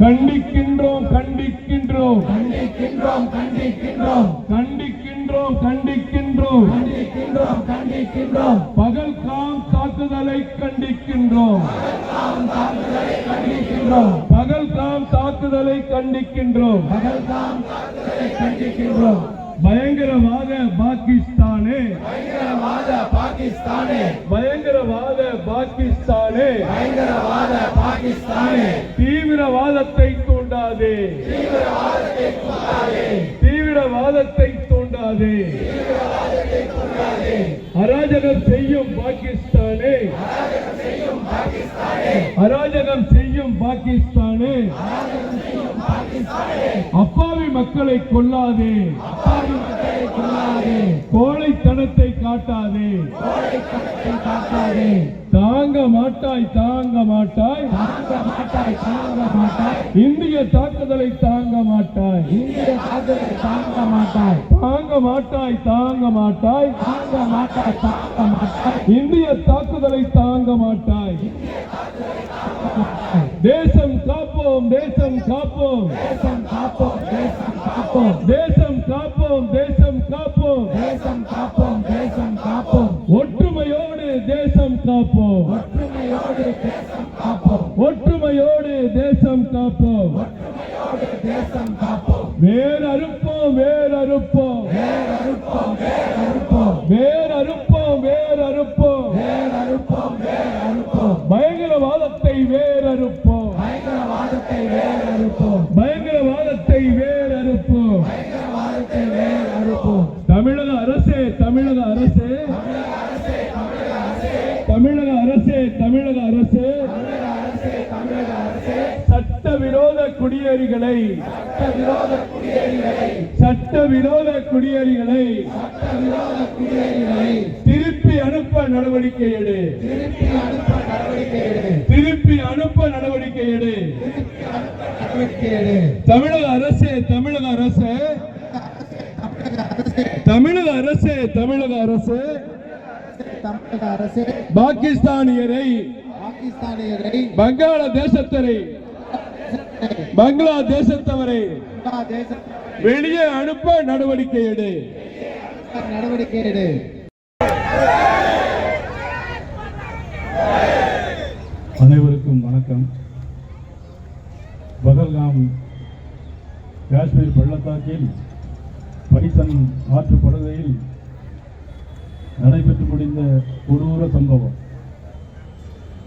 கண்டிக்கின்றோம் கண்டிக்கின்றோம். கண்டிக்கின்றோம் கண்டிக்கின்றோம். கண்டிக்கின்றோம் கண்டிக்கின்றோம். கண்டிக்கின்றோம் கண்டிக்கின்றோம். பகல்காம் தாக்குதலை கண்டிக்கின்றோம். கண்டிக்கின்றோம். பகல்காம் தாக்குதலை கண்டிக்கின்றோம். பகல்காம் தாக்குதலை கண்டிக்கின்றோம். பயங்கரவாத பாகிஸ்தானே. பயங்கரவாத பாகிஸ்தானே. பயங்கரவாத பாகிஸ்தானே. பயங்கரவாத பாகிஸ்தானே. தீவிரவாதத்தை தூண்டாதே. தீவிரவாதத்தை தூண்டாதே. அராஜகம் செய்யும் பாகிஸ்தானே. அராஜகம் செய்யும் பாகிஸ்தானே. அப்பாவி மக்களை கொல்லாதே. கோழைத்தனத்தை காட்டாதே. காட்டாதே தாங்க மாட்டாய் தாங்க மாட்டாய். தாங்க மாட்டாய் தாங்க மாட்டாய் இந்திய தாக்குதலை தாங்க மாட்டாய் இந்திய தாக்குதலை தாங்க மாட்டாய் தாங்க மாட்டாய் தாங்க மாட்டாய். தாங்க மாட்டாய் தாங்க மாட்டாய். இந்திய தாக்குதலை தாங்க மாட்டாய். தேசம் காப்போம் தேசம் காப்போம். தேசம் காப்போம் தேசம் காப்போம். தேசம் காப்போம் தேசம் காப்போம். தேசம் காப்போம் தேசம் காப்போம். ஒற்றுமையோடு தேசம் காப்போம். ஒற்றுமையோடு தேசம் காப்போம். ஒற்றுமையோடு தேசம் காப்போம். ஒற்றுமையோடு தேசம் காப்போம். வேறறுப்போம் வேறறுப்போம். வேறறுப்போம் வேறறுப்போம். வேறறுப்போம் வேறறுப்போம் வேறறுப்போம் வேறறுப்போம் பயங்கரவாதத்தை வேறறுப்போம் பயங்கரவாதத்தை வேறறுப்போம் பயங்கரவாதத்தை வேறறுப்போம் பயங்கரவாதத்தை வேறறுப்போம் தமிழக அரசே தமிழக அரசே தமிழக அரசே தமிழக அரசு. சட்டவிரோத குடியேறிகளை. சட்டவிரோத குடியேறிகளை. திருப்பி அனுப்ப நடவடிக்கை எடு. திருப்பி அனுப்ப நடவடிக்கை எடு. தமிழக அரசு தமிழக அரசு. தமிழக அரசு தமிழக அரசு. தமிழக அரசே. பாகிஸ்தானியரை பாகிஸ்தானியரை. வங்காளதேசத்தரை பங்களாதேசத்தவரை தேச வெளியே அனுப்ப நடவடிக்கை எடு. நடவடிக்கை எடு. அனைவருக்கும் வணக்கம். பகல்காம் காஷ்மீர் பள்ளத்தாக்கில் பைசன் ஆற்று படுகையில் நடைபெற்று முடிந்த கொடூர சம்பவம்.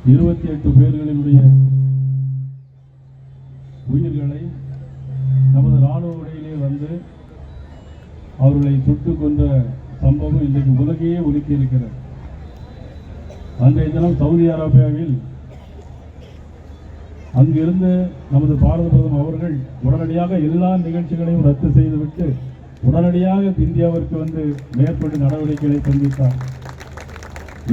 இருபத்தி எட்டு பேர்களினுடைய உயிர்களை நமது ராணுவ உடையிலே வந்து அவர்களை சுட்டுக் கொன்ற சம்பவம் இன்றைக்கு உலகையே ஒலுக்கி இருக்கிறது. அன்றைய தினம் சவுதி அரேபியாவில் அங்கிருந்து நமது பாரத பிரதமர் அவர்கள் உடனடியாக எல்லா நிகழ்ச்சிகளையும் ரத்து செய்துவிட்டு உடனடியாக இந்தியாவிற்கு வந்து மேற்படி நடவடிக்கைகளை சந்தித்தார்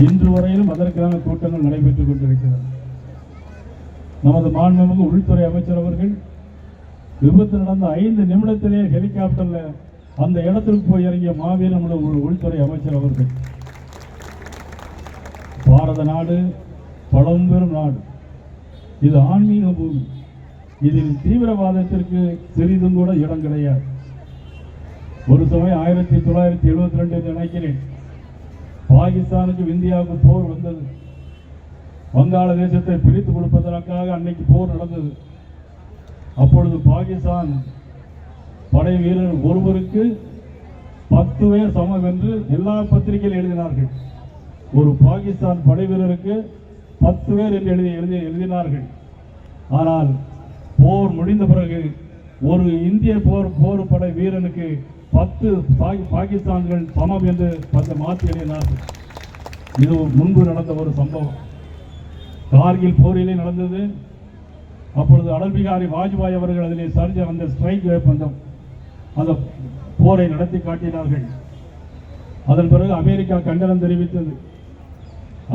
இன்று வரையிலும் அதற்கான கூட்டங்கள் நடைபெற்றுக் கொண்டிருக்கிறது. நமது மாண்புமிகு உள்துறை அமைச்சர் அவர்கள் விபத்து நடந்த ஐந்து நிமிடத்திலே ஹெலிகாப்டர்ல அந்த இடத்திற்கு போய் இறங்கிய மாவீரம் உள்துறை அமைச்சர் அவர்கள். பாரத நாடு பழம்பெரும் நாடு. இது ஆன்மீக பூமி. இதில் தீவிரவாதத்திற்கு சிறிதும் கூட இடம் கிடையாது. ஒரு சமயம் ஆயிரத்தி தொள்ளாயிரத்தி எழுபத்தி ரெண்டு என்று நினைக்கிறேன் பாகிஸ்தானுக்கும் இந்தியாவுக்கும் போர் வந்தது. வங்காள தேசத்தை பிரித்து கொடுப்பதற்காக அன்னைக்கு போர் நடந்தது. அப்பொழுது பாகிஸ்தான் படை வீரர் ஒருவருக்கு பத்து பேர் சமம் என்று எல்லா பத்திரிகையில் எழுதினார்கள். ஒரு பாகிஸ்தான் படை வீரருக்கு பத்து பேர் என்று எழுதி எழுதி எழுதினார்கள். ஆனால் போர் முடிந்த பிறகு ஒரு இந்திய போர் போர் படை வீரனுக்கு பத்து பாகிஸ்தான்கள் சமம் என்று பத்து மாற்றி எழுதினார்கள் இது முன்பு நடந்த ஒரு சம்பவம். கார்கில் போரிலே நடந்தது. அப்பொழுது அடல் பிகாரி வாஜ்பாய் அவர்கள் அதிலே சர்ஜ அந்த ஸ்ட்ரைக் அந்த அந்த போரை நடத்தி காட்டினார்கள். அதன் பிறகு அமெரிக்கா கண்டனம் தெரிவித்தது.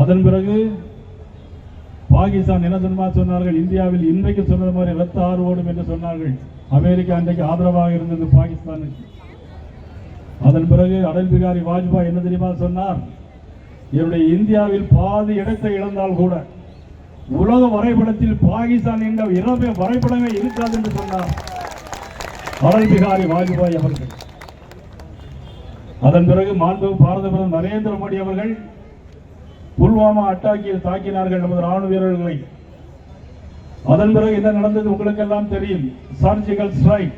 அதன் பிறகு பாகிஸ்தான் என்ன தெரியுமா சொன்னார்கள்? இந்தியாவில் இன்றைக்கு சொன்னது மாதிரி ரத்த ஆறு ஓடும் என்று சொன்னார்கள். அமெரிக்கா அன்றைக்கு ஆதரவாக இருந்தது பாகிஸ்தானுக்கு. அதன் பிறகு அடல் பிகாரி வாஜ்பாய் என்ன தெரியுமா சொன்னார்? என்னுடைய இந்தியாவில் பாதி இடத்தை இழந்தால் கூட உலக வரைபடத்தில் பாகிஸ்தான் என்ற இரவே வரைபடமே இருக்காது என்று சொன்னார். அடல் பிகாரி வாஜ்பாய் அவர்கள். அதன் பிறகு மாண்பு பாரத பிரதமர் நரேந்திர மோடி அவர்கள் புல்வாமா அட்டாக்கியில் தாக்கினார்கள் நமது ராணுவ வீரர்களை. அதன் பிறகு என்ன நடந்தது உங்களுக்கெல்லாம் தெரியும்? Surgical strike.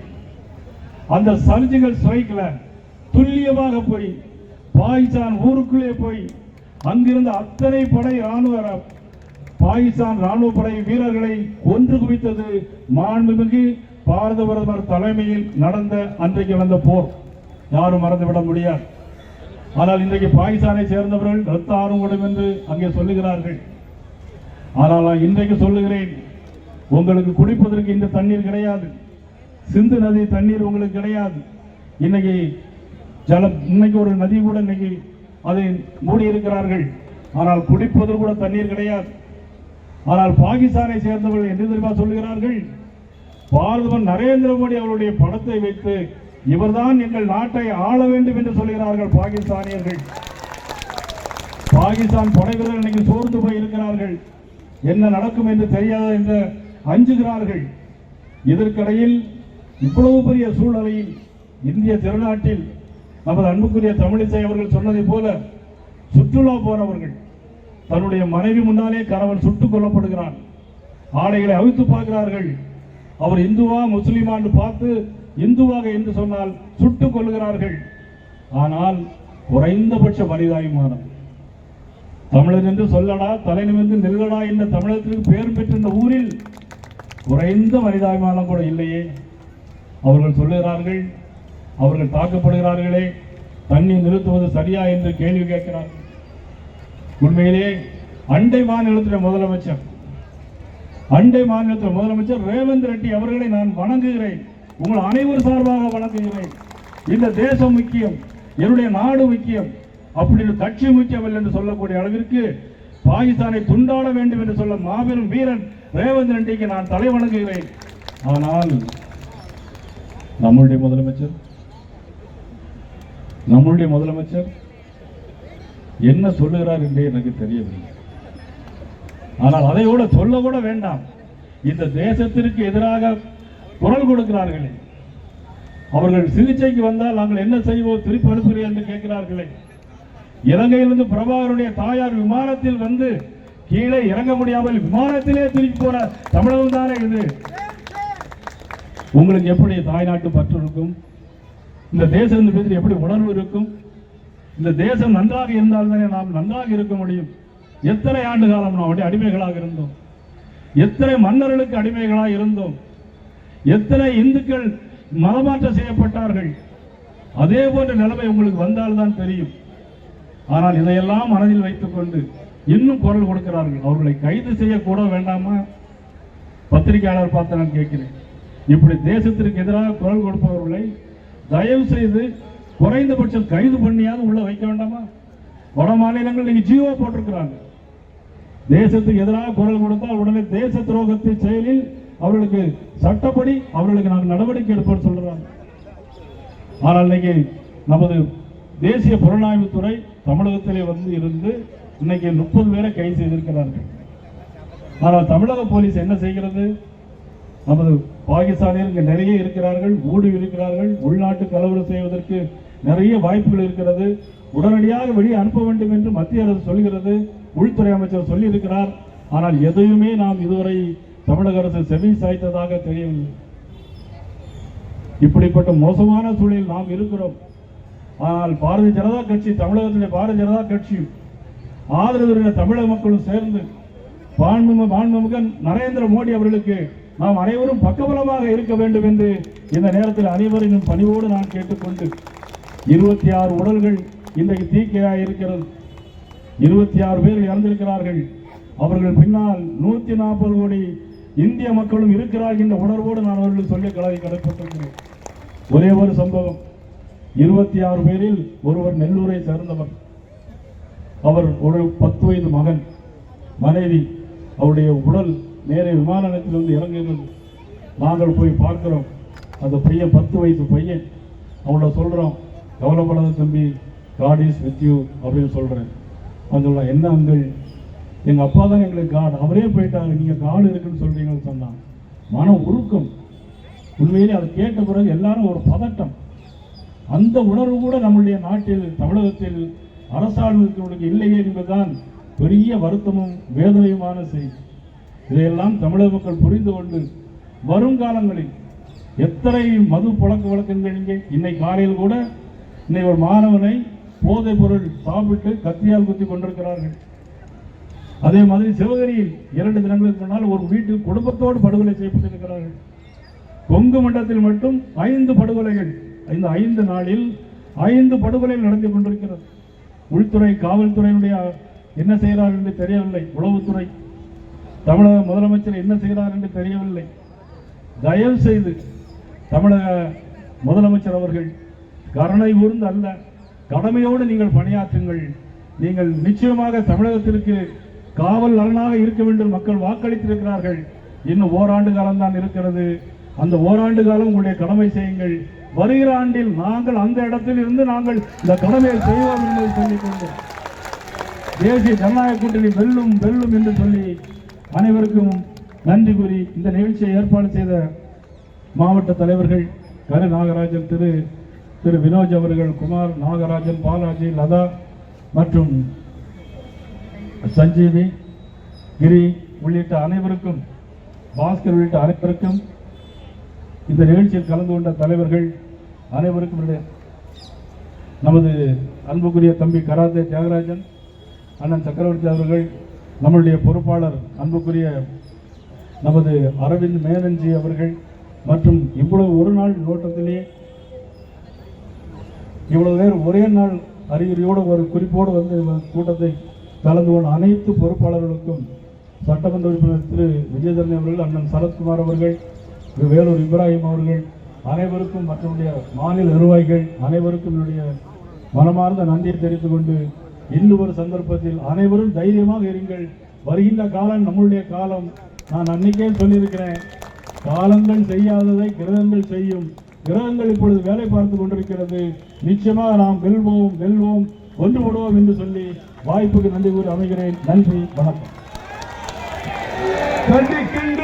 அந்த சர்ஜிக்கல் ஸ்ட்ரைக்ல துல்லியமாக போய் பாகிஸ்தான் ஊருக்குள்ளே போய் அங்கிருந்த அத்தனை படை ராணுவ பாகிஸ்தான் ராணுவ படை வீரர்களை கொன்று குவித்தது மாண்புமிகு பாரத பிரதமர் தலைமையில் நடந்த அன்றைக்கு நடந்த போர். யாரும் மறந்துவிட முடியாது. ஆனால் இன்றைக்கு பாகிஸ்தானை சேர்ந்தவர்கள் ரத்த ஆர்வம் என்று அங்கே சொல்லுகிறார்கள். ஆனால் நான் இன்றைக்கு சொல்லுகிறேன் உங்களுக்கு குடிப்பதற்கு இந்த தண்ணீர் கிடையாது. சிந்து நதி தண்ணீர் உங்களுக்கு கிடையாது. இன்னைக்கு ஜலம் இன்னைக்கு ஒரு நதி கூட இன்னைக்கு அதை மூடி இருக்கிறார்கள் ஆனால் குடிப்பதற்கு கூட தண்ணீர் கிடையாது. ஆனால் பாகிஸ்தானை சேர்ந்தவர்கள் என்ன தெரியுமா சொல்கிறார்கள் பாரதமர் நரேந்திர மோடி அவருடைய படத்தை வைத்து இவர்தான் எங்கள் நாட்டை ஆள வேண்டும் என்று சொல்கிறார்கள் பாகிஸ்தானியர்கள். பாகிஸ்தான் படை வீரர்கள் இன்னைக்கு சோர்ந்து போய் இருக்கிறார்கள் என்ன நடக்கும் என்று தெரியாது என்று அஞ்சுகிறார்கள். இதற்கிடையில் இவ்வளவு பெரிய சூழ்நிலையில் இந்திய திருநாட்டில் நமது அன்புக்குரிய தமிழிசை அவர்கள் சொன்னதைப் போல சுற்றுலா போனவர்கள் தன்னுடைய மனைவி முன்னாலே கணவன் சுட்டுக் கொல்லப்படுகிறான். ஆடைகளை அவித்து பார்க்கிறார்கள். அவர் இந்துவா முஸ்லிமா என்று பார்த்து இந்துவாக என்று சொன்னால் சுட்டுக் கொள்கிறார்கள் ஆனால் குறைந்தபட்ச மனிதாயுமானம் தமிழர் என்று சொல்லடா தலை நிமிர்ந்து நெல்லடா என்ற தமிழகத்திற்கு பெயர் பெற்றிருந்த ஊரில் குறைந்த மனிதாபிமானம் கூட இல்லையே. அவர்கள் சொல்லுகிறார்கள் அவர்கள் தாக்கப்படுகிறார்களே தண்ணி நிறுத்துவது சரியா என்று கேள்வி கேட்கிறார்கள் உண்மையிலே அண்டை மாநிலத்தின் முதலமைச்சர் அண்டை மாநிலத்தின் முதலமைச்சர் ரேவந்த் ரெட்டி அவர்களை நான் வணங்குகிறேன். உங்கள் அனைவர் சார்பாக வணங்குகிறேன். இந்த தேசம் முக்கியம் என்னுடைய நாடு முக்கியம். அப்படின்னு கட்சி முக்கியமில்லை என்று சொல்லக்கூடிய அளவிற்கு பாகிஸ்தானை துண்டாட வேண்டும் என்று சொல்ல மாபெரும் வீரன் ரேவந்த் ரெட்டிக்கு நான் தலை வணங்குகிறேன். ஆனால் நம்முடைய முதலமைச்சர் நம்முடைய முதலமைச்சர் என்ன சொல்லுகிறார் என்றே எனக்கு தெரியவில்லை. ஆனால் அதை கூட சொல்ல கூட வேண்டாம். இந்த தேசத்திற்கு எதிராக குரல் கொடுக்கிறார்களே. அவர்கள் சிகிச்சைக்கு வந்தால் நாங்கள் என்ன செய்வோம் திருப்பி அனுப்புகிறேன் என்று கேட்கிறார்களே. இலங்கையிலிருந்து பிரபாகருடைய தாயார் விமானத்தில் வந்து கீழே இறங்க முடியாமல் விமானத்திலே திருப்பி போன தமிழகம் தானே இது? உங்களுக்கு எப்படி தாய்நாட்டு பற்று இருக்கும்? இந்த தேசம் மீது எப்படி உணர்வு இருக்கும்? இந்த தேசம் நன்றாக இருந்தால் தானே நாம் நன்றாக இருக்க முடியும்? எத்தனை ஆண்டு காலம் நாம் அப்படி அடிமைகளாக இருந்தோம்? எத்தனை மன்னர்களுக்கு அடிமைகளாக இருந்தோம்? எத்தனை இந்துக்கள் மதமாற்றம் செய்யப்பட்டார்கள்? அதே போன்ற நிலைமை உங்களுக்கு வந்தால்தான் தெரியும். ஆனால் இதையெல்லாம் மனதில் வைத்துக்கொண்டு இன்னும் குரல் கொடுக்கிறார்கள். அவர்களை கைது செய்யக்கூட வேண்டாமா? பத்திரிகையாளர் பார்த்து நான் கேட்கிறேன். இப்படி தேசத்திற்கு எதிராக குரல் கொடுப்பவர்களை தயவு செய்து குறைந்தபட்சம் கைது பண்ணியாவது உள்ள வைக்க வேண்டாமா? வட மாநிலங்கள் நீங்க ஜீவோ போட்டிருக்கிறாங்க. தேசத்துக்கு எதிராக குரல் கொடுத்தால் உடனே தேச துரோகத்தை செயலில் அவர்களுக்கு சட்டப்படி அவர்களுக்கு நாங்கள் நடவடிக்கை எடுப்போம் சொல்றாங்க. ஆனால் இன்னைக்கு நமது தேசிய புலனாய்வுத்துறை தமிழகத்திலே வந்து இருந்து இன்னைக்கு முப்பது பேரை கைது செய்திருக்கிறார்கள். ஆனால் தமிழக போலீஸ் என்ன செய்கிறது? நமது பாகிஸ்தானில் இங்கே நிறைய இருக்கிறார்கள் ஊடு இருக்கிறார்கள் உள்நாட்டு கலவரம் செய்வதற்கு நிறைய வாய்ப்புகள் இருக்கிறது. உடனடியாக வெளியே அனுப்ப வேண்டும் என்று மத்திய அரசு சொல்கிறது. உள்துறை அமைச்சர் சொல்லியிருக்கிறார். ஆனால் எதையுமே நாம் இதுவரை தமிழக அரசு செவி சாய்த்ததாக தெரியவில்லை. இப்படிப்பட்ட மோசமான சூழலில் நாம் இருக்கிறோம். ஆனால் பாரதிய ஜனதா கட்சி தமிழகத்திலே பாரதிய ஜனதா கட்சியும் ஆதரவு தமிழக மக்களும் சேர்ந்து பான்மு மாண்புமிகு நரேந்திர மோடி அவர்களுக்கு நாம் அனைவரும் பக்கபலமாக இருக்க வேண்டும் என்று இந்த நேரத்தில் அனைவரின் பணிவோடு நான் கேட்டுக்கொண்டு இருபத்தி ஆறு உடல்கள் இன்றைக்கு தீக்கையாக இருக்கிறது. இருபத்தி ஆறு பேர் இறந்திருக்கிறார்கள். அவர்கள் பின்னால் நூற்றி நாற்பது கோடி இந்திய மக்களும் இருக்கிறார்கள் என்ற உணர்வோடு நான் அவர்கள் சொல்லி கலவை கடற்பட்டிருக்கிறேன் ஒரே ஒரு சம்பவம். இருபத்தி ஆறு பேரில் ஒருவர் நெல்லூரை சேர்ந்தவர். அவர் ஒரு பத்து வயது மகன். மனைவி அவருடைய உடல் நேரே விமான நிலையத்தில் வந்து இறங்குகிறது நாங்கள் போய் பார்க்குறோம். அந்த பையன் பத்து வயசு பையன். அவங்கள சொல்கிறோம் கவலைப்படாத தம்பி காட் இஸ் வித் யூ அப்படின்னு சொல்கிறேன் அவன் சொல்ல என்ன அங்கள்? அப்பா தான் எங்களுக்கு காடு அவரே போயிட்டாரு. நீங்கள் காடு இருக்குன்னு சொல்கிறீங்கன்னு சொன்னான். மன உருக்கம். உண்மையிலே அதை கேட்ட பிறகு எல்லாரும் ஒரு பதட்டம். அந்த உணர்வு கூட நம்முடைய நாட்டில் தமிழகத்தில் அரசாங்கத்தினுடைய இல்லையே என்பதுதான் பெரிய வருத்தமும் வேதனையுமான செய்தி. இதையெல்லாம் தமிழக மக்கள் புரிந்து கொண்டு வருங்காலங்களில் எத்தனை மது பழக்க வழக்கங்கள் இங்கே? இன்னைக்கு காலையில் கூட இன்னைக்கு ஒரு மாணவனை போதைப் பொருள் சாப்பிட்டு கத்தியால் குத்தி கொண்டிருக்கிறார்கள். அதே மாதிரி சிவகரியில் இரண்டு தினங்களுக்கு முன்னால் ஒரு வீட்டு குடும்பத்தோடு படுகொலை செய்யப்பட்டிருக்கிறார்கள். கொங்கு மண்டலத்தில் மட்டும் ஐந்து படுகொலைகள் இந்த ஐந்து நாளில் ஐந்து படுகொலைகள் நடந்து கொண்டிருக்கிறது. உள்துறை காவல்துறையினுடைய என்ன செய்கிறார்கள் என்று தெரியவில்லை. உளவுத்துறை தமிழக முதலமைச்சர் என்ன செய்கிறார் என்று தெரியவில்லை. தயவு செய்து தமிழக முதலமைச்சர் அவர்கள் கருணை ஊர்ந்து அல்ல கடமையோடு நீங்கள் பணியாற்றுங்கள். நீங்கள் நிச்சயமாக தமிழகத்திற்கு காவல் நலனாக இருக்க வேண்டும் மக்கள் வாக்களித்திருக்கிறார்கள். இன்னும் ஓராண்டு காலம்தான் இருக்கிறது. அந்த ஓராண்டு காலம் உங்களுடைய கடமை செய்யுங்கள். வருகிற ஆண்டில் நாங்கள் அந்த இடத்தில் இருந்து நாங்கள் இந்த கடமையை செய்வோம் என்பதை சொல்லிக் கொண்டோம் தேசிய ஜனநாயக கூட்டணி வெல்லும் வெல்லும் என்று சொல்லி அனைவருக்கும் நன்றி கூறி இந்த நிகழ்ச்சியை ஏற்பாடு செய்த மாவட்ட தலைவர்கள் கரு நாகராஜன் திரு திரு வினோஜ் அவர்கள் குமார் நாகராஜன் பாலாஜி லதா மற்றும் சஞ்சீவி கிரி உள்ளிட்ட அனைவருக்கும் பாஸ்கர் உள்ளிட்ட அனைவருக்கும் இந்த நிகழ்ச்சியில் கலந்து கொண்ட தலைவர்கள் அனைவருக்கும் நமது அன்புக்குரிய தம்பி கராத்தே தியாகராஜன் அண்ணன் சக்கரவர்த்தி அவர்கள் நம்மளுடைய பொறுப்பாளர் அன்புக்குரிய நமது அரவிந்த் மேனன்ஜி அவர்கள் மற்றும் இவ்வளவு ஒரு நாள் நோட்டத்திலே இவ்வளவு பேர் ஒரே நாள் அறிகுறியோடு ஒரு குறிப்போடு வந்து கூட்டத்தை கலந்து கொண்ட அனைத்து பொறுப்பாளர்களுக்கும் சட்டமன்ற உறுப்பினர் திரு. விஜயதரணி அவர்கள் அண்ணன் சரத்குமார் அவர்கள் திரு. வேலூர் இப்ராஹிம் அவர்கள் அனைவருக்கும் மற்றவருடைய மாநில நிர்வாகிகள் அனைவருக்கும் என்னுடைய மனமார்ந்த நன்றியை தெரிவித்துக் கொண்டு இன்னும் ஒரு சந்தர்ப்பத்தில் அனைவரும் தைரியமாக இருங்கள். வருகின்ற காலம் நம்மளுடைய காலம். நான் அன்னைக்கே சொல்லியிருக்கிறேன் காலங்கள் செய்யாததை கிரகங்கள் செய்யும். கிரகங்கள் இப்பொழுது வேலை பார்த்து கொண்டிருக்கிறது. நிச்சயமாக நாம் வெல்வோம் வெல்வோம் ஒன்றுபடுவோம் என்று சொல்லி வாய்ப்புக்கு நன்றி கூறி அமைகிறேன். நன்றி வணக்கம். கண்டிக்கின்ற